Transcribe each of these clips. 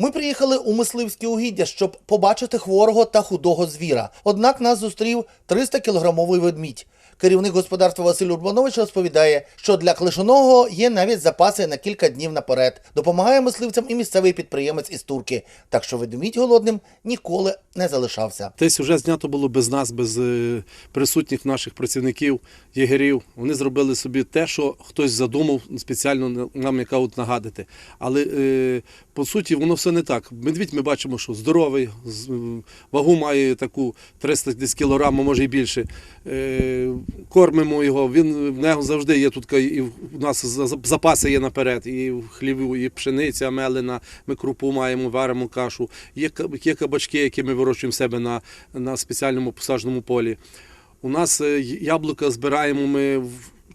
Ми приїхали у мисливське угіддя, щоб побачити хворого та худого звіра. Однак нас зустрів 300-кілограмовий ведмідь. Керівник господарства Василь Урбанович розповідає, що для клишоного є навіть запаси на кілька днів наперед. Допомагає мисливцям і місцевий підприємець із турки. Так що ведмідь голодним ніколи не залишався. Те сюжет знято було без нас, без е, присутніх наших працівників, єгерів. Вони зробили собі те, що хтось задумав спеціально нам яка от нагадати. Але е, по суті воно все не так. Медвідь ми бачимо, що здоровий, вагу має таку 300 десь кілограм, може і більше. Е, кормимо його. Він в нього завжди є тут і в нас запаси є наперед, і хліву, і пшениця мелена, ми крупу маємо, варимо кашу. Є, кабачки, які ми вирощуємо себе на, на спеціальному посажному полі. У нас е, яблука збираємо ми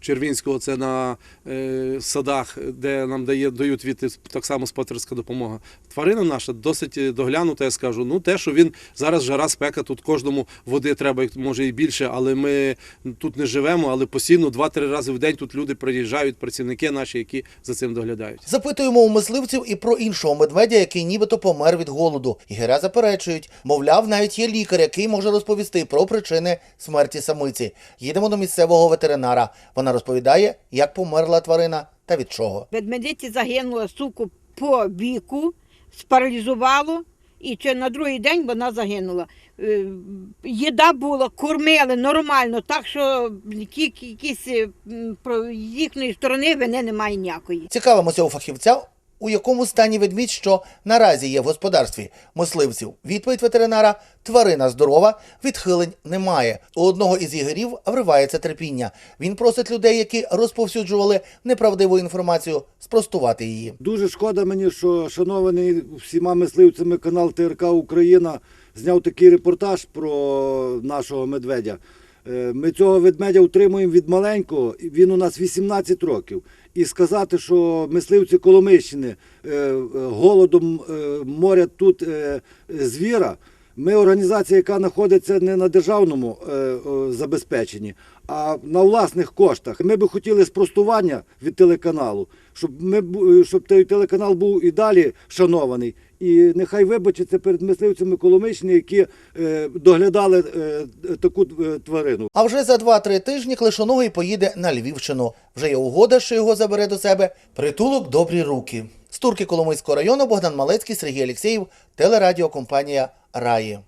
Червінського, це на е, садах, де нам дає, дають від так само спонсорська допомога. Тварина наша досить е, доглянута, я скажу. Ну, те, що він зараз жара спека, тут кожному води треба, може і більше, але ми тут не живемо, але постійно два-три рази в день тут люди приїжджають, працівники наші, які за цим доглядають. Запитуємо у мисливців і про іншого медведя, який нібито помер від голоду. Ігоря заперечують. Мовляв, навіть є лікар, який може розповісти про причини смерті самиці. Їдемо до місцевого ветеринара. Вона розповідає, як померла тварина та від чого. Ведмедиці загинула суку по віку, спаралізувало, і чи на другий день вона загинула. Е, Їда була, кормили нормально, так що якісь їхньої сторони вини немає ніякої. Цікавимося у фахівця, у якому стані ведмідь, що наразі є в господарстві мисливців. Відповідь ветеринара тварина здорова, відхилень немає. У одного із ігорів вривається терпіння. Він просить людей, які розповсюджували неправдиву інформацію, спростувати її. Дуже шкода мені, що шанований всіма мисливцями канал ТРК Україна зняв такий репортаж про нашого медведя. Е, Ми цього ведмедя утримуємо від маленького, він у нас 18 років. І сказати, що мисливці Коломищини е, е, голодом морять тут звіра. Ми організація, яка знаходиться не на державному е, е, забезпеченні, а на власних коштах. Ми би хотіли спростування від телеканалу, щоб ми бу- щоб той телеканал був і далі шанований. І нехай вибачиться перед мисливцями Коломичні, які е, доглядали е, таку е, тварину. А вже за 2-3 тижні клишоногий поїде на Львівщину. Вже є угода, що його забере до себе притулок добрі руки. З турки Коломийського району Богдан Малецький, Сергій Алєксєєв, телерадіокомпанія Раї.